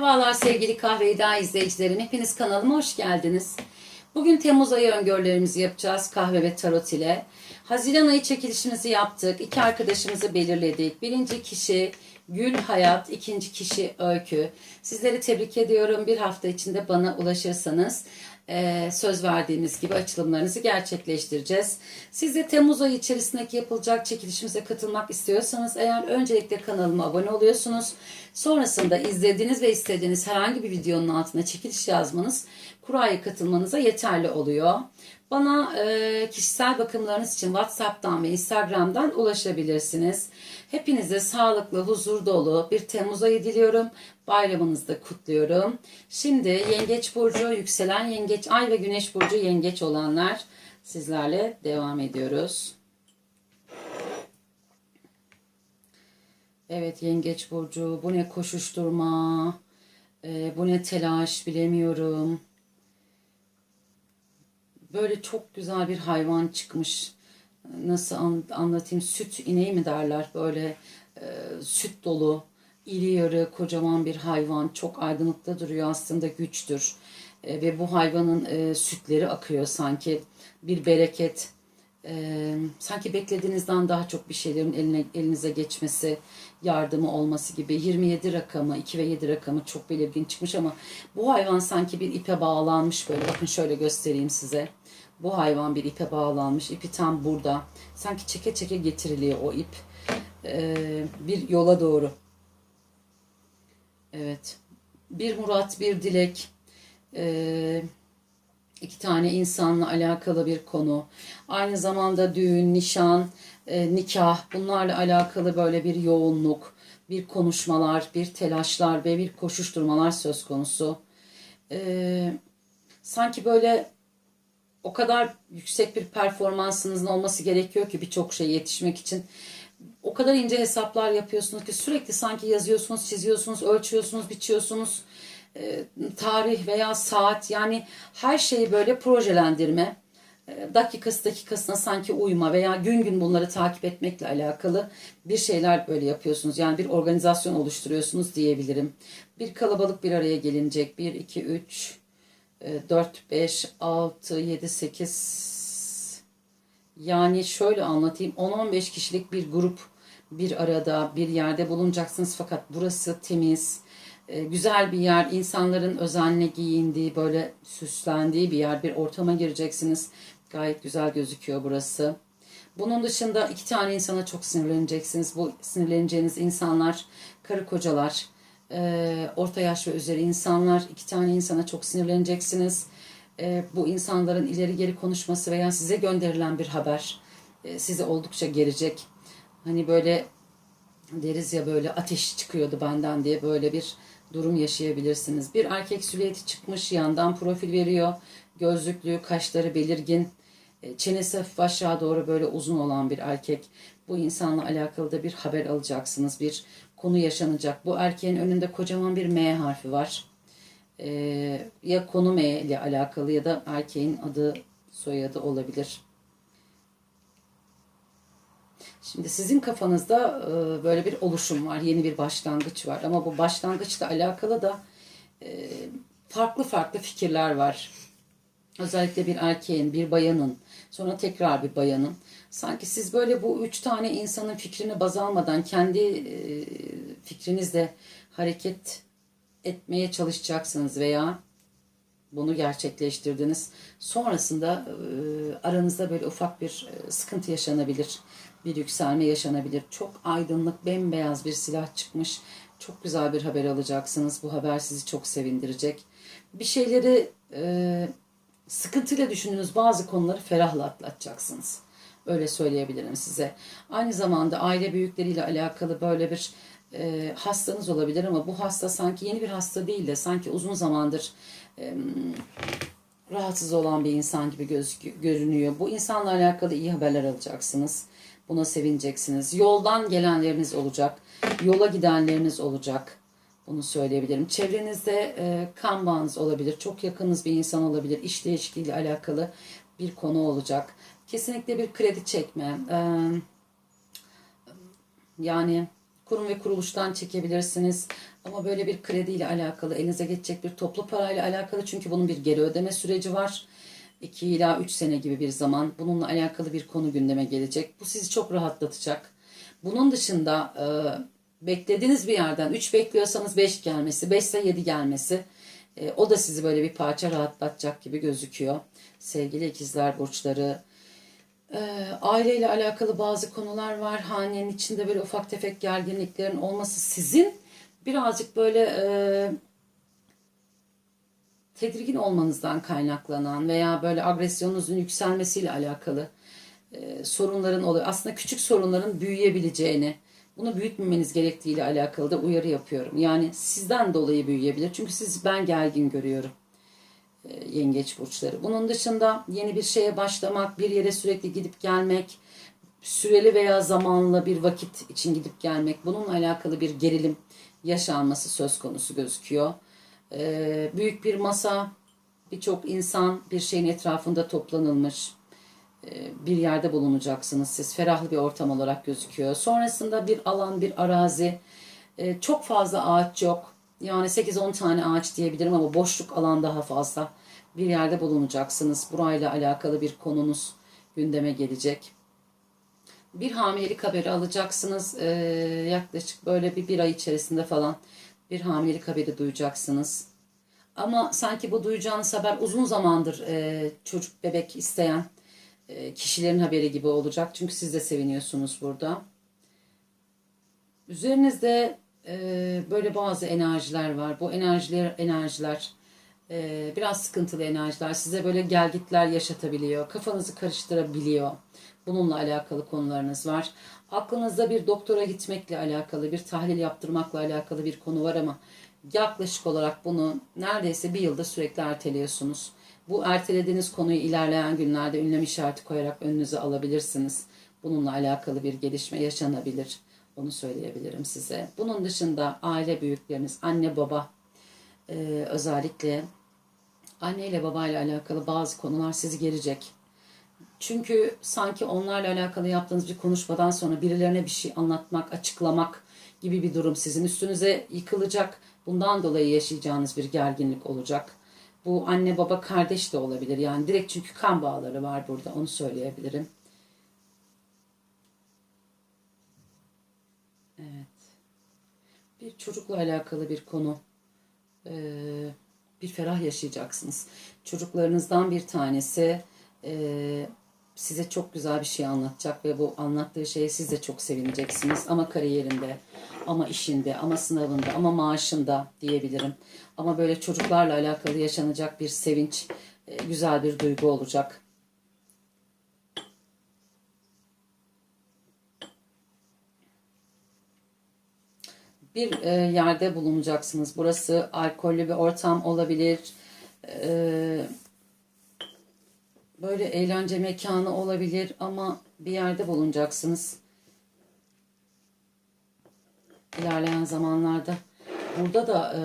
Merhabalar sevgili Kahve İda izleyicilerim. Hepiniz kanalıma hoş geldiniz. Bugün Temmuz ayı öngörülerimizi yapacağız kahve ve tarot ile. Haziran ayı çekilişimizi yaptık. İki arkadaşımızı belirledik. Birinci kişi Gül Hayat, ikinci kişi Öykü. Sizleri tebrik ediyorum. Bir hafta içinde bana ulaşırsanız e, söz verdiğimiz gibi açılımlarınızı gerçekleştireceğiz. Siz de Temmuz ayı içerisindeki yapılacak çekilişimize katılmak istiyorsanız eğer öncelikle kanalıma abone oluyorsunuz. Sonrasında izlediğiniz ve istediğiniz herhangi bir videonun altına çekiliş yazmanız kuraya katılmanıza yeterli oluyor. Bana e, kişisel bakımlarınız için WhatsApp'tan ve Instagram'dan ulaşabilirsiniz. Hepinize sağlıklı, huzur dolu bir Temmuz ayı diliyorum. Bayramınızı da kutluyorum. Şimdi Yengeç Burcu, yükselen Yengeç Ay ve Güneş Burcu Yengeç olanlar sizlerle devam ediyoruz. Evet Yengeç Burcu, bu ne koşuşturma, e, bu ne telaş bilemiyorum böyle çok güzel bir hayvan çıkmış. Nasıl an, anlatayım? Süt ineği mi derler? Böyle e, süt dolu, iri yarı, kocaman bir hayvan. Çok aydınlıkta duruyor aslında güçtür. E, ve bu hayvanın e, sütleri akıyor sanki. Bir bereket. E, sanki beklediğinizden daha çok bir şeylerin eline, elinize geçmesi, yardımı olması gibi. 27 rakamı, 2 ve 7 rakamı çok belirgin çıkmış ama bu hayvan sanki bir ipe bağlanmış böyle. Bakın şöyle göstereyim size. Bu hayvan bir ipe bağlanmış. İpi tam burada. Sanki çeke çeke getiriliyor o ip. Ee, bir yola doğru. Evet. Bir murat, bir dilek. Ee, iki tane insanla alakalı bir konu. Aynı zamanda düğün, nişan, e, nikah bunlarla alakalı böyle bir yoğunluk, bir konuşmalar, bir telaşlar ve bir koşuşturmalar söz konusu. Ee, sanki böyle o kadar yüksek bir performansınızın olması gerekiyor ki birçok şeye yetişmek için. O kadar ince hesaplar yapıyorsunuz ki sürekli sanki yazıyorsunuz, çiziyorsunuz, ölçüyorsunuz, biçiyorsunuz. E, tarih veya saat yani her şeyi böyle projelendirme, e, dakikası dakikasına sanki uyma veya gün gün bunları takip etmekle alakalı bir şeyler böyle yapıyorsunuz. Yani bir organizasyon oluşturuyorsunuz diyebilirim. Bir kalabalık bir araya gelinecek. 1, 2, 3, 4, 5, 6, 7, 8 yani şöyle anlatayım 10-15 kişilik bir grup bir arada bir yerde bulunacaksınız fakat burası temiz e, güzel bir yer insanların özenle giyindiği böyle süslendiği bir yer bir ortama gireceksiniz gayet güzel gözüküyor burası. Bunun dışında iki tane insana çok sinirleneceksiniz. Bu sinirleneceğiniz insanlar karı kocalar e, orta yaş ve üzeri insanlar, iki tane insana çok sinirleneceksiniz. E, bu insanların ileri geri konuşması veya size gönderilen bir haber e, sizi oldukça gerecek. Hani böyle deriz ya böyle ateş çıkıyordu benden diye böyle bir durum yaşayabilirsiniz. Bir erkek silüeti çıkmış yandan profil veriyor. Gözlüklü, kaşları belirgin, e, çenesi hafif aşağı doğru böyle uzun olan bir erkek. Bu insanla alakalı da bir haber alacaksınız. Bir konu yaşanacak. Bu erkeğin önünde kocaman bir M harfi var. Ee, ya konu M ile alakalı ya da erkeğin adı soyadı olabilir. Şimdi sizin kafanızda e, böyle bir oluşum var, yeni bir başlangıç var. Ama bu başlangıçla alakalı da e, farklı farklı fikirler var. Özellikle bir erkeğin, bir bayanın, sonra tekrar bir bayanın. Sanki siz böyle bu üç tane insanın fikrini baz almadan kendi e, fikrinizle hareket etmeye çalışacaksınız veya bunu gerçekleştirdiniz. Sonrasında e, aranızda böyle ufak bir sıkıntı yaşanabilir. Bir yükselme yaşanabilir. Çok aydınlık, bembeyaz bir silah çıkmış. Çok güzel bir haber alacaksınız. Bu haber sizi çok sevindirecek. Bir şeyleri e, sıkıntıyla düşündüğünüz bazı konuları ferahla atlatacaksınız. Öyle söyleyebilirim size. Aynı zamanda aile büyükleriyle alakalı böyle bir e, hastanız olabilir ama bu hasta sanki yeni bir hasta değil de sanki uzun zamandır e, rahatsız olan bir insan gibi göz, görünüyor. Bu insanla alakalı iyi haberler alacaksınız. Buna sevineceksiniz. Yoldan gelenleriniz olacak. Yola gidenleriniz olacak. Bunu söyleyebilirim. Çevrenizde e, kan bağınız olabilir. Çok yakınız bir insan olabilir. İş değişikliğiyle alakalı bir konu olacak. Kesinlikle bir kredi çekme. E, yani kurum ve kuruluştan çekebilirsiniz. Ama böyle bir krediyle alakalı, elinize geçecek bir toplu parayla alakalı çünkü bunun bir geri ödeme süreci var. 2 ila 3 sene gibi bir zaman bununla alakalı bir konu gündeme gelecek. Bu sizi çok rahatlatacak. Bunun dışında e, beklediğiniz bir yerden 3 bekliyorsanız 5 gelmesi, 5 ise 7 gelmesi e, o da sizi böyle bir parça rahatlatacak gibi gözüküyor. Sevgili ikizler burçları, e, aileyle alakalı bazı konular var. Hanenin içinde böyle ufak tefek gerginliklerin olması sizin birazcık böyle e, tedirgin olmanızdan kaynaklanan veya böyle agresyonunuzun yükselmesiyle alakalı e, sorunların oluyor. Aslında küçük sorunların büyüyebileceğini, bunu büyütmemeniz gerektiğiyle alakalı da uyarı yapıyorum. Yani sizden dolayı büyüyebilir. Çünkü siz ben gergin görüyorum yengeç burçları. Bunun dışında yeni bir şeye başlamak, bir yere sürekli gidip gelmek, süreli veya zamanla bir vakit için gidip gelmek, bununla alakalı bir gerilim yaşanması söz konusu gözüküyor. E, büyük bir masa, birçok insan bir şeyin etrafında toplanılmış e, bir yerde bulunacaksınız siz. Ferahlı bir ortam olarak gözüküyor. Sonrasında bir alan, bir arazi. E, çok fazla ağaç yok. Yani 8-10 tane ağaç diyebilirim ama boşluk alan daha fazla. Bir yerde bulunacaksınız. Burayla alakalı bir konunuz gündeme gelecek. Bir hamilelik haberi alacaksınız. E, yaklaşık böyle bir bir ay içerisinde falan bir hamilelik haberi duyacaksınız. Ama sanki bu duyacağınız haber uzun zamandır çocuk bebek isteyen e, kişilerin haberi gibi olacak. Çünkü siz de seviniyorsunuz burada. Üzerinizde e, böyle bazı enerjiler var. Bu enerjiler enerjiler e, biraz sıkıntılı enerjiler. Size böyle gelgitler yaşatabiliyor. Kafanızı karıştırabiliyor. Bununla alakalı konularınız var. Aklınızda bir doktora gitmekle alakalı, bir tahlil yaptırmakla alakalı bir konu var ama yaklaşık olarak bunu neredeyse bir yılda sürekli erteliyorsunuz. Bu ertelediğiniz konuyu ilerleyen günlerde ünlem işareti koyarak önünüze alabilirsiniz. Bununla alakalı bir gelişme yaşanabilir. Onu söyleyebilirim size. Bunun dışında aile büyükleriniz, anne baba e, özellikle anne ile babayla alakalı bazı konular sizi gelecek. Çünkü sanki onlarla alakalı yaptığınız bir konuşmadan sonra birilerine bir şey anlatmak, açıklamak gibi bir durum sizin üstünüze yıkılacak. Bundan dolayı yaşayacağınız bir gerginlik olacak. Bu anne baba kardeş de olabilir. Yani direkt çünkü kan bağları var burada. Onu söyleyebilirim. Bir çocukla alakalı bir konu. Ee, bir ferah yaşayacaksınız. Çocuklarınızdan bir tanesi e, size çok güzel bir şey anlatacak ve bu anlattığı şeye siz de çok sevineceksiniz. Ama kariyerinde, ama işinde, ama sınavında, ama maaşında diyebilirim. Ama böyle çocuklarla alakalı yaşanacak bir sevinç, e, güzel bir duygu olacak. Bir e, yerde bulunacaksınız. Burası alkollü bir ortam olabilir. Eee böyle eğlence mekanı olabilir ama bir yerde bulunacaksınız. İlerleyen zamanlarda. Burada da e,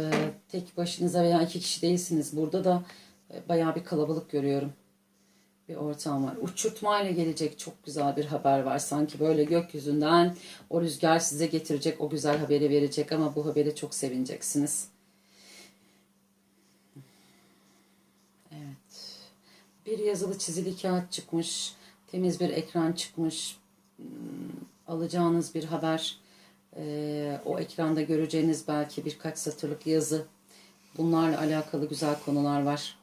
tek başınıza veya iki kişi değilsiniz. Burada da e, bayağı bir kalabalık görüyorum. Bir ortam var. Uçurtmayla gelecek çok güzel bir haber var. Sanki böyle gökyüzünden o rüzgar size getirecek, o güzel haberi verecek ama bu habere çok sevineceksiniz. bir yazılı çizili kağıt çıkmış, temiz bir ekran çıkmış, hmm, alacağınız bir haber, ee, o ekranda göreceğiniz belki birkaç satırlık yazı, bunlarla alakalı güzel konular var.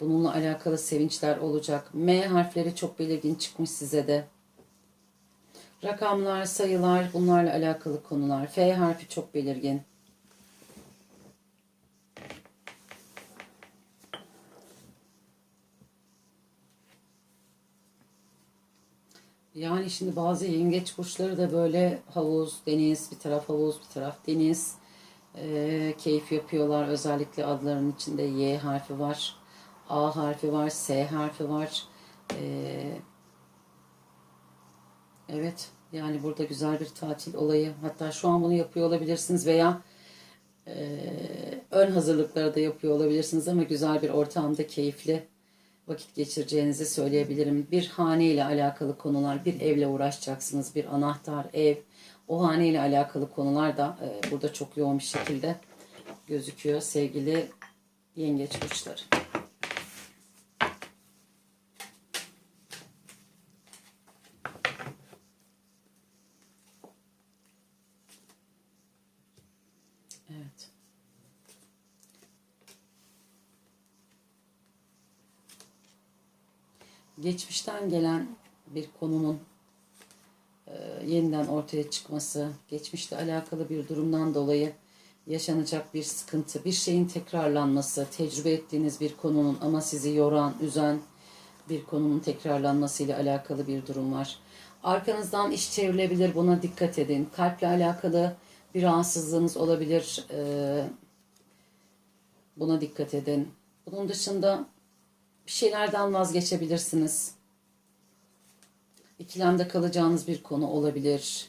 Bununla alakalı sevinçler olacak. M harfleri çok belirgin çıkmış size de. Rakamlar, sayılar bunlarla alakalı konular. F harfi çok belirgin. Yani şimdi bazı yengeç kuşları da böyle havuz, deniz, bir taraf havuz, bir taraf deniz. E, keyif yapıyorlar. Özellikle adlarının içinde Y harfi var. A harfi var, S harfi var. E, evet, yani burada güzel bir tatil olayı. Hatta şu an bunu yapıyor olabilirsiniz veya e, ön hazırlıkları da yapıyor olabilirsiniz ama güzel bir ortamda keyifli vakit geçireceğinizi söyleyebilirim. Bir hane ile alakalı konular, bir evle uğraşacaksınız, bir anahtar, ev, o hane ile alakalı konular da e, burada çok yoğun bir şekilde gözüküyor sevgili yengeç burçları. Evet. Geçmişten gelen bir konunun e, yeniden ortaya çıkması, geçmişte alakalı bir durumdan dolayı yaşanacak bir sıkıntı, bir şeyin tekrarlanması, tecrübe ettiğiniz bir konunun ama sizi yoran, üzen bir konunun tekrarlanmasıyla alakalı bir durum var. Arkanızdan iş çevrilebilir, buna dikkat edin. Kalple alakalı bir rahatsızlığınız olabilir, e, buna dikkat edin. Bunun dışında bir şeylerden vazgeçebilirsiniz. İkilemde kalacağınız bir konu olabilir.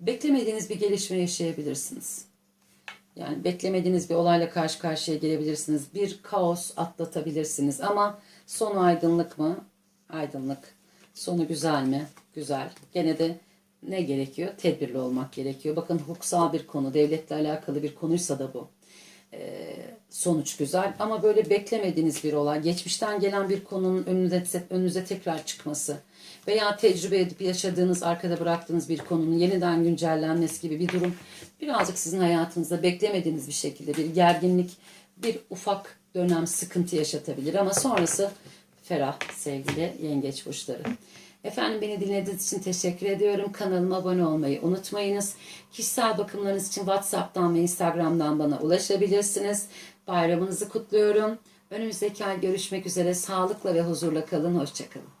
Beklemediğiniz bir gelişme yaşayabilirsiniz. Yani beklemediğiniz bir olayla karşı karşıya gelebilirsiniz. Bir kaos atlatabilirsiniz. Ama sonu aydınlık mı? Aydınlık. Sonu güzel mi? Güzel. Gene de ne gerekiyor? Tedbirli olmak gerekiyor. Bakın hukuksal bir konu, devletle alakalı bir konuysa da bu sonuç güzel ama böyle beklemediğiniz bir olay, geçmişten gelen bir konunun önünüze, önünüze tekrar çıkması veya tecrübe edip yaşadığınız, arkada bıraktığınız bir konunun yeniden güncellenmesi gibi bir durum birazcık sizin hayatınızda beklemediğiniz bir şekilde bir gerginlik, bir ufak dönem sıkıntı yaşatabilir ama sonrası ferah sevgili yengeç burçları. Efendim beni dinlediğiniz için teşekkür ediyorum. Kanalıma abone olmayı unutmayınız. Kişisel bakımlarınız için WhatsApp'tan ve Instagram'dan bana ulaşabilirsiniz. Bayramınızı kutluyorum. Önümüzdeki ay görüşmek üzere. Sağlıkla ve huzurla kalın. Hoşçakalın.